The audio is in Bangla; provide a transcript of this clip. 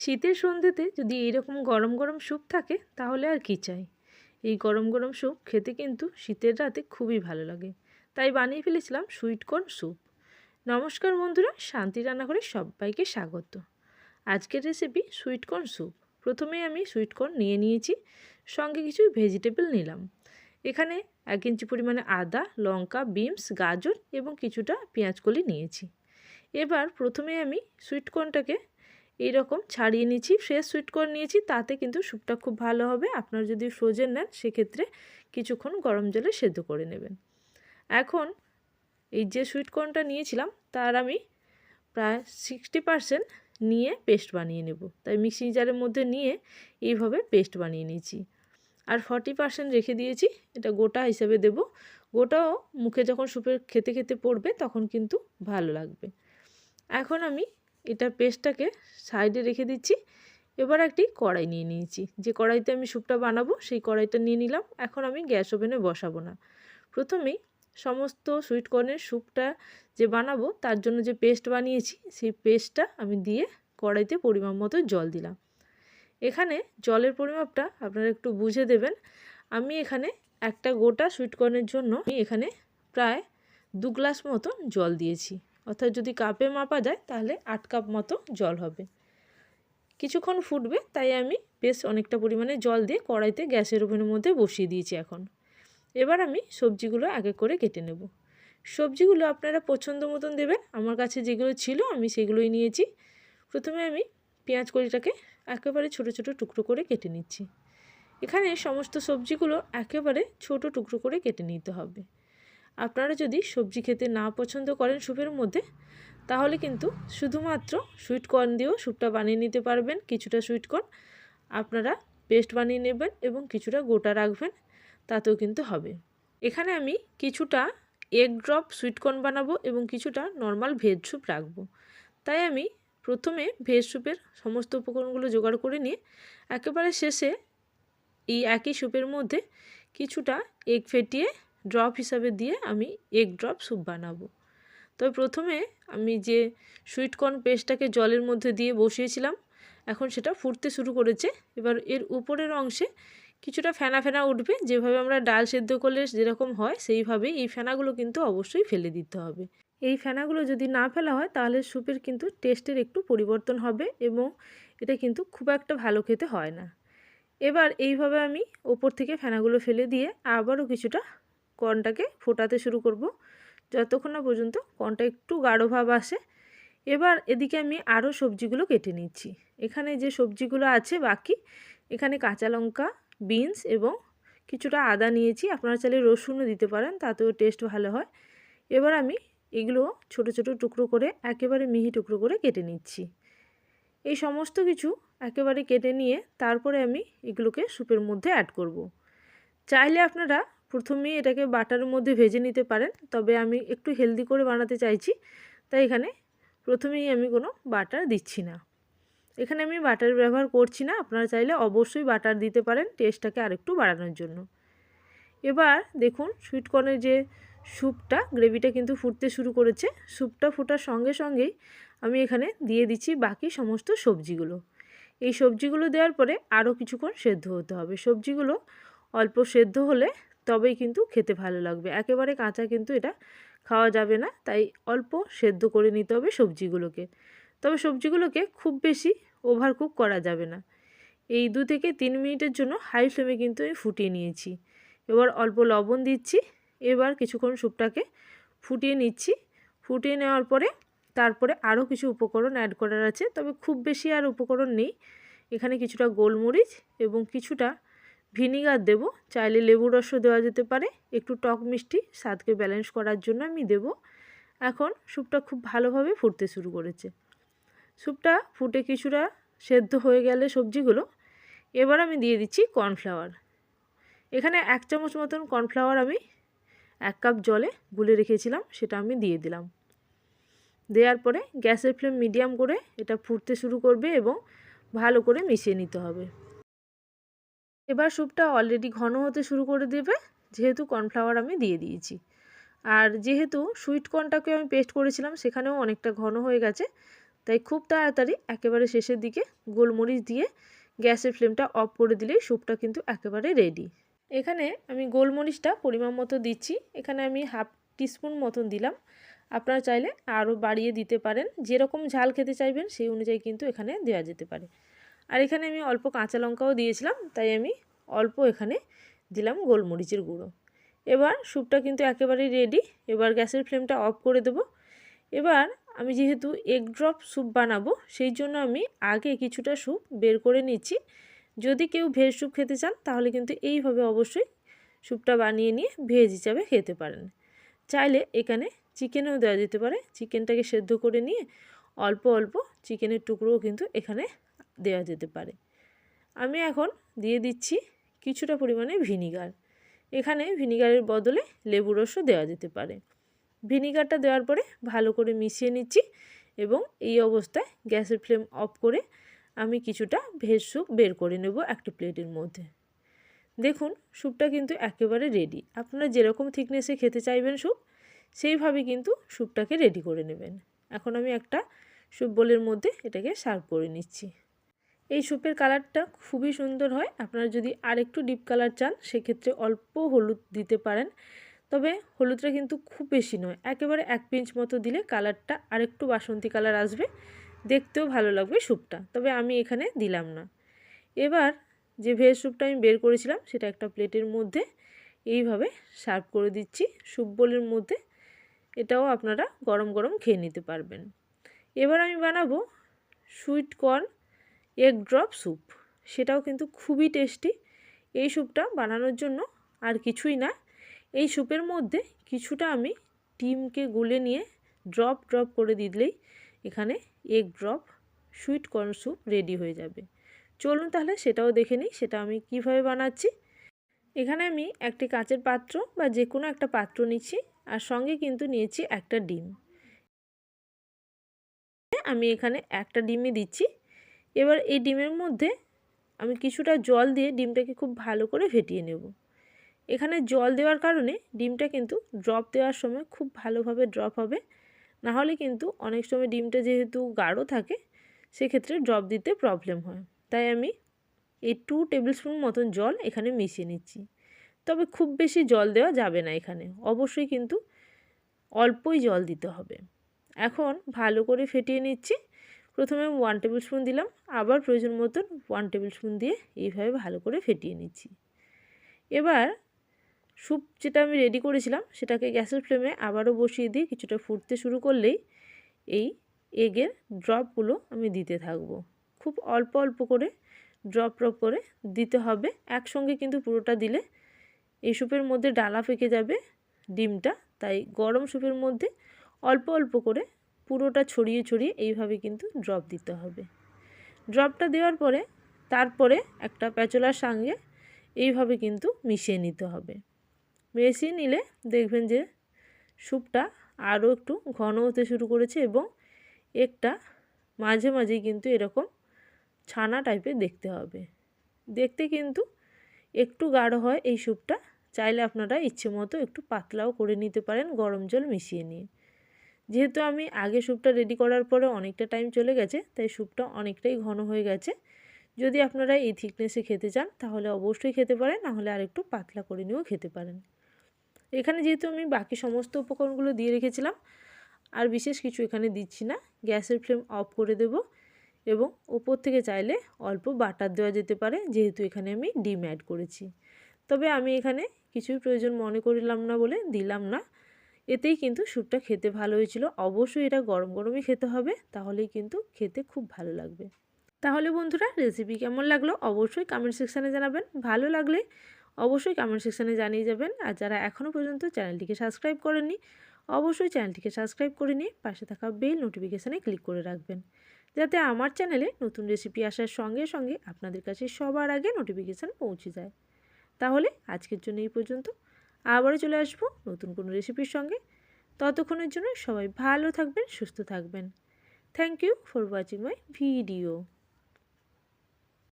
শীতের সন্ধ্যেতে যদি এইরকম গরম গরম স্যুপ থাকে, তাহলে আর কি চাই? এই গরম গরম স্যুপ খেতে কিন্তু শীতের রাতে খুবই ভালো লাগে। তাই বানিয়ে ফেলেছিলাম সুইটকর্ন স্যুপ। নমস্কার বন্ধুরা, শান্তি রান্নাঘরে সবাইকে স্বাগত। আজকের রেসিপি সুইটকর্ন স্যুপ। প্রথমে আমি সুইটকর্ন নিয়ে নিয়েছি, সঙ্গে কিছু ভেজিটেবল নিলাম। এখানে এক ইঞ্চি পরিমাণে আদা, লঙ্কা, বিনস, গাজর এবং কিছুটা পেঁয়াজকলি নিয়েছি। এবার প্রথমে আমি সুইটকর্নটাকে এই রকম ছাড়িয়ে নিয়েছি ফ্রেশ সুইটকর্ন নিয়েছি, তাতে কিন্তু স্যুপটা খুব ভালো হবে। আপনার যদি ফ্রোজেন নেন, সেক্ষেত্রে কিছুক্ষণ গরম জলে সেদ্ধ করে নেবেন। এখন এই যে সুইটকর্নটা নিয়েছিলাম, তার আমি প্রায় সিক্সটি পারসেন্ট নিয়ে পেস্ট বানিয়ে নেব। তাই মিক্সিং জারের মধ্যে নিয়ে এইভাবে পেস্ট বানিয়ে নিয়েছি। আর ফর্টি পারসেন্ট রেখে দিয়েছি, এটা গোটা হিসেবে দেব। গোটাও মুখে যখন স্যুপের খেতে খেতে পড়বে, তখন কিন্তু ভালো লাগবে। এখন আমি এটার পেস্টটাকে সাইডে রেখে দিচ্ছি। এবার একটি কড়াই নিয়ে নিয়েছি। যে কড়াইতে আমি স্যুপটা বানাবো, সেই কড়াইটা নিয়ে নিলাম। এখন আমি গ্যাস ওভেনে বসাবো না। প্রথমেই সমস্ত সুইট কর্নের স্যুপটা যে বানাবো, তার জন্য যে পেস্ট বানিয়েছি, সেই পেস্টটা আমি দিয়ে কড়াইতে পরিমাণ মতো জল দিলাম। এখানে জলের পরিমাপটা আপনারা একটু বুঝে দেবেন। আমি এখানে একটা গোটা সুইটকর্নের জন্য আমি এখানে প্রায় দু গ্লাস মতো জল দিয়েছি। অর্থাৎ যদি কাপে মাপা যায়, তাহলে আট কাপ মতো জল হবে। কিছুক্ষণ ফুটবে, তাই আমি বেশ অনেকটা পরিমাণে জল দিয়ে কড়াইতে গ্যাসের ওভেনের মধ্যে বসিয়ে দিয়েছি এখন। এবার আমি সবজিগুলো এক করে কেটে নেব। সবজিগুলো আপনারা পছন্দ মতন দেবেন, আমার কাছে যেগুলো ছিল আমি সেগুলোই নিয়েছি। প্রথমে আমি পেঁয়াজ কড়িটাকে একেবারে ছোট ছোট টুকরো করে কেটে নিচ্ছি। এখানে সমস্ত সবজিগুলো একেবারে ছোট টুকরো করে কেটে নিতে হবে। আপনারা যদি সবজি খেতে না পছন্দ করেন স্যুপের মধ্যে, তাহলে কিন্তু শুধুমাত্র সুইট কর্ন দিয়েও স্যুপটা বানিয়ে নিতে পারবেন। কিছুটা সুইট কর্ন আপনারা পেস্ট বানিয়ে নেবেন এবং কিছুটা গোটা রাখবেন, তাতেও কিন্তু হবে। এখানে আমি কিছুটা এগ ড্রপ সুইটকর্ন বানাবো এবং কিছুটা নর্মাল ভেজ স্যুপ রাখব। তাই আমি প্রথমে ভেজ স্যুপের সমস্ত উপকরণগুলো জোগাড় করে নিয়ে, একেবারে শেষে এই একই স্যুপের মধ্যে কিছুটা এগ ফেটিয়ে ড্রপ হিসাবে দিয়ে আমি এগ ড্রপ স্যুপ বানাবো। তবে প্রথমে আমি যে সুইটকর্ন পেস্টটাকে জলের মধ্যে দিয়ে বসিয়েছিলাম, এখন সেটা ফুটতে শুরু করেছে। এবার এর উপরের অংশে কিছুটা ফেনা ফেনা উঠবে, যেভাবে আমরা ডাল সেদ্ধ করলে যেরকম হয় সেইভাবেই এই ফেনাগুলো কিন্তু অবশ্যই ফেলে দিতে হবে। এই ফেনাগুলো যদি না ফেলা হয়, তাহলে স্যুপের কিন্তু টেস্টের একটু পরিবর্তন হবে এবং এটা কিন্তু খুব একটা ভালো খেতে হয় না। এবার এইভাবে আমি ওপর থেকে ফেনাগুলো ফেলে দিয়ে আবারও কিছুটা কর্নটাকে ফোটাতে শুরু করব। যতক্ষণ না পর্যন্ত কর্নটা একটু গাঢ় ভাব আসে। এবার এদিকে আমি আরও সবজিগুলো কেটে নিচ্ছি। এখানে যে সবজিগুলো আছে বাকি, এখানে কাঁচা লঙ্কা, বিনস এবং কিছুটা আদা নিয়েছি। আপনারা চাইলে রসুনও দিতে পারেন, তাতেও টেস্ট ভালো হয়। এবার আমি এগুলো ছোট ছোট টুকরো করে একেবারে মিহি টুকরো করে কেটে নিচ্ছি। এই সমস্ত কিছু একেবারে কেটে নিয়ে তারপরে আমি এগুলোকে স্যুপের মধ্যে অ্যাড করব। চাইলে আপনারা প্রথমেই এটাকে বাটার মধ্যে ভেজে নিতে পারেন, তবে আমি একটু হেলদি করে বানাতে চাইছি, তাই এখানে প্রথমেই আমি কোনো বাটার দিচ্ছি না। এখানে আমি বাটার ব্যবহার করছি না, আপনারা চাইলে অবশ্যই বাটার দিতে পারেন টেস্টটাকে আরেকটু বাড়ানোর জন্য। এবার দেখুন, সুইটকর্নের যে স্যুপটা, গ্রেভিটা কিন্তু ফুটতে শুরু করেছে, স্যুপটা ফোটার সঙ্গে সঙ্গেই আমি এখানে দিয়ে দিচ্ছি বাকি সমস্ত সবজিগুলো। এই সবজিগুলো দেওয়ার পরে আরও কিছুক্ষণ সেদ্ধ হতে হবে। সবজিগুলো অল্প সেদ্ধ হলে তবেই কিন্তু খেতে ভালো লাগবে। একেবারে কাঁচা কিন্তু এটা খাওয়া যাবে না, তাই অল্প সেদ্ধ করে নিতে হবে সবজিগুলোকে। তবে সবজিগুলোকে খুব বেশি ওভার কুক করা যাবে না। এই দু থেকে তিন মিনিটের জন্য হাই ফ্লেমে কিন্তু আমি ফুটিয়ে নিয়েছি। এবার অল্প লবণ দিচ্ছি, এবার কিছুক্ষণ স্যুপটাকে ফুটিয়ে নিচ্ছি। ফুটিয়ে নেওয়ার পরে তারপরে আরও কিছু উপকরণ অ্যাড করার আছে, তবে খুব বেশি আর উপকরণ নেই। এখানে কিছুটা গোলমরিচ এবং কিছুটা ভিনিগার দেব। চাইলে লেবুর রসও দেওয়া যেতে পারে। একটু টক মিষ্টি, স্বাদকে ব্যালেন্স করার জন্য আমি দেব। এখন স্যুপটা খুব ভালোভাবে ফুটতে শুরু করেছে। স্যুপটা ফুটে কিছুটা সেদ্ধ হয়ে গেলে সবজিগুলো। এবার আমি দিয়ে দিচ্ছি কর্নফ্লাওয়ার এখানে এক চামচ মতন কর্নফ্লাওয়ার আমি এক কাপ জলে গুলে রেখেছিলাম, সেটা আমি দিয়ে দিলাম। দেওয়ার পরে গ্যাসের ফ্লেম মিডিয়াম করে এটা ফুটতে শুরু করবে এবং ভালো করে মিশিয়ে নিতে হবে। এবার স্যুপটা অলরেডি ঘন হতে শুরু করে দেবে। যেহেতু কর্নফ্লাওয়ার আমি দিয়ে দিয়েছি। আর যেহেতু সুইট কর্নটাকে আমি পেস্ট করেছিলাম, সেখানেও অনেকটা ঘন হয়ে গেছে। তাই খুব তাড়াতাড়ি একেবারে শেষের দিকে গোলমরিচ দিয়ে গ্যাসের ফ্লেমটা অফ করে দিলেই স্যুপটা কিন্তু একেবারে রেডি এখানে আমি গোলমরিচটা পরিমাণ মতো দিচ্ছি। এখানে আমি হাফ টিস্পুন মতন দিলাম। আপনারা চাইলে আরও বাড়িয়ে দিতে পারেন। যেরকম ঝাল খেতে চাইবেন, সেই অনুযায়ী কিন্তু এখানে দেওয়া যেতে পারে। আর এখানে আমি অল্প কাঁচা লঙ্কাও দিয়েছিলাম, তাই আমি অল্প এখানে দিলাম গোলমরিচের গুঁড়ো। এবার স্যুপটা কিন্তু একেবারেই রেডি এবার গ্যাসের ফ্লেমটা অফ করে দেব। এবার আমি যেহেতু এগ ড্রপ স্যুপ বানাবো, সেই জন্য আমি আগে কিছুটা স্যুপ বের করে নিচ্ছি। যদি কেউ ভেজ স্যুপ খেতে চান, তাহলে কিন্তু এইভাবে অবশ্যই স্যুপটা বানিয়ে নিয়ে ভেজ হিসাবে খেতে পারেন। চাইলে এখানে চিকেনও দেওয়া যেতে পারে। চিকেনটাকে সেদ্ধ করে নিয়ে অল্প অল্প চিকেনের টুকরোও কিন্তু এখানে দেওয়া যেতে পারে। আমি এখন দিয়ে দিচ্ছি কিছুটা পরিমাণে ভিনিগার। এখানে ভিনিগারের বদলে লেবু রসও দেওয়া যেতে পারে। ভিনিগারটা দেওয়ার পরে ভালো করে মিশিয়ে নিচ্ছি এবং এই অবস্থায় গ্যাসের ফ্লেম অফ করে আমি কিছুটা ভেজ স্যুপ বের করে নেব একটা প্লেটের মধ্যে। দেখুন, স্যুপটা কিন্তু একেবারে রেডি আপনারা যেরকম থিকনেসে খেতে চাইবেন স্যুপ, সেইভাবে কিন্তু স্যুপটাকে রেডি করে নেবেন। এখন আমি একটা স্যুপ বোলের মধ্যে এটাকে সার্ভ করে নিচ্ছি। এই স্যুপের কালারটা খুবই সুন্দর হয়। আপনারা যদি আর একটু ডিপ কালার চান, সেক্ষেত্রে অল্প হলুদ দিতে পারেন। তবে হলুদটা কিন্তু খুব বেশি নয়, একেবারে এক পিঞ্চ মতো দিলে কালারটা আরেকটু বাসন্তী কালার আসবে। দেখতেও ভালো লাগবে স্যুপটা তবে আমি এখানে দিলাম না। এবার যে ভেজ স্যুপটা আমি বের করেছিলাম, সেটা একটা প্লেটের মধ্যে এইভাবে সার্ভ করে দিচ্ছি। স্যুপ বোলের মধ্যে এটাও আপনারা গরম গরম খেয়ে নিতে পারবেন। এবার আমি বানাবো sweet corn egg drop soup. সেটাও কিন্তু খুবই টেস্টি। এই স্যুপটা বানানোর জন্য আর কিছুই না। এই স্যুপের মধ্যে কিছুটা আমি ডিমকে গুলে নিয়ে ড্রপ ড্রপ করে দিলেই এখানে egg drop sweet corn soup ready হয়ে যাবে। চলুন তাহলে সেটাও দেখে নিই, সেটা আমি কীভাবে বানাচ্ছি। এখানে আমি একটি কাঁচের পাত্র বা যে কোনো একটা পাত্র নিচ্ছি আর সঙ্গে কিন্তু নিয়েছি একটা ডিম। আমি এখানে একটা ডিমই দিচ্ছি। এবার এই ডিমের মধ্যে আমি কিছুটা জল দিয়ে ডিমটাকে খুব ভালো করে ফেটিয়ে নেব। এখানে জল দেওয়ার কারণে ডিমটা কিন্তু ড্রপ দেওয়ার সময় খুব ভালোভাবে ড্রপ হবে। না হলে কিন্তু অনেক সময় ডিমটা যেহেতু গাঢ় থাকে, সেক্ষেত্রে ড্রপ দিতে প্রবলেম হয়। তাই আমি এই টু টেবিল স্পুন মতন জল এখানে মিশিয়ে নিচ্ছি। তবে খুব বেশি জল দেওয়া যাবে না এখানে, অবশ্যই কিন্তু অল্পই জল দিতে হবে। এখন ভালো করে ফেটিয়ে নিচ্ছি। প্রথমে ওয়ান টেবিল স্পুন দিলাম, আবার প্রয়োজন মতন ওয়ান টেবিল স্পুন দিয়ে এইভাবে ভালো করে ফেটিয়ে নিচ্ছি। এবার স্যুপ যেটা আমি রেডি করেছিলাম, সেটাকে গ্যাসের ফ্লেমে আবারও বসিয়ে দিয়ে কিছুটা ফুটতে শুরু করলেই এই এগের ড্রপগুলো আমি দিতে থাকব। খুব অল্প অল্প করে ড্রপ ড্রপ করে দিতে হবে। একসঙ্গে কিন্তু পুরোটা দিলে এই স্যুপের মধ্যে ডালা ফেঁকে যাবে, ডিমটা। তাই গরম স্যুপের মধ্যে অল্প অল্প করে পুরোটা ছড়িয়ে ছড়িয়ে এইভাবে কিন্তু ড্রপ দিতে হবে। ড্রপটা দেওয়ার পরে তারপরে একটা প্যাচলার সঙ্গে এইভাবে কিন্তু মিশিয়ে নিতে হবে। মিশিয়ে নিলে দেখবেন যে স্যুপটা আরও একটু ঘন হতে শুরু করেছে এবং একটা মাঝে মাঝেই কিন্তু এরকম ছানা টাইপের দেখতে হবে। দেখতে কিন্তু একটু গাঢ় হয় এই স্যুপটা, চাইলে আপনারা ইচ্ছে মতো একটু পাতলাও করে নিতে পারেন, গরম জল মিশিয়ে নিয়ে। যেহেতু আমি আগে স্যুপটা রেডি করার পরে অনেকটা টাইম চলে গেছে, তাই স্যুপটা অনেকটাই ঘন হয়ে গেছে। যদি আপনারা এই থিকনেসে খেতে চান, তাহলে অবশ্যই খেতে পারেন নাহলে আর একটু পাতলা করে নিয়েও খেতে পারেন। এখানে যেহেতু আমি বাকি সমস্ত উপকরণগুলো দিয়ে রেখেছিলাম, আর বিশেষ কিছু এখানে দিচ্ছি না, গ্যাসের ফ্লেম অফ করে দেব এবং ওপর থেকে চাইলে অল্প বাটার দেওয়া যেতে পারে, যেহেতু এখানে আমি ডিম অ্যাড করেছি। তবে আমি এখানে কিছুই প্রয়োজন মনে করলাম না বলে দিলাম না। এতেই কিন্তু স্যুপটা খেতে ভালো হয়েছিল। অবশ্যই এটা গরম গরমই খেতে হবে, তাহলেই কিন্তু খেতে খুব ভালো লাগবে। তাহলে বন্ধুরা রেসিপি কেমন লাগল অবশ্যই কমেন্ট সেকশানে জানাবেন। ভালো লাগলে অবশ্যই কমেন্ট সেকশানে জানিয়ে যাবেন। আর যারা এখনও পর্যন্ত চ্যানেলটিকে সাবস্ক্রাইব করেননি, অবশ্যই চ্যানেলটিকে সাবস্ক্রাইব করে নিয়ে পাশে থাকা বেল নোটিফিকেশানে ক্লিক করে রাখবেন। যাতে আমার চ্যানেলে নতুন রেসিপি আসার সঙ্গে সঙ্গে আপনাদের কাছে সবার আগে নোটিফিকেশান পৌঁছে যায়। তাহলে আজকের জন্য এই পর্যন্ত। আবারও চলে আসব নতুন কোনো রেসিপির সঙ্গে। ততক্ষণের জন্য সবাই ভালো থাকবেন, সুস্থ থাকবেন। Thank you for watching my video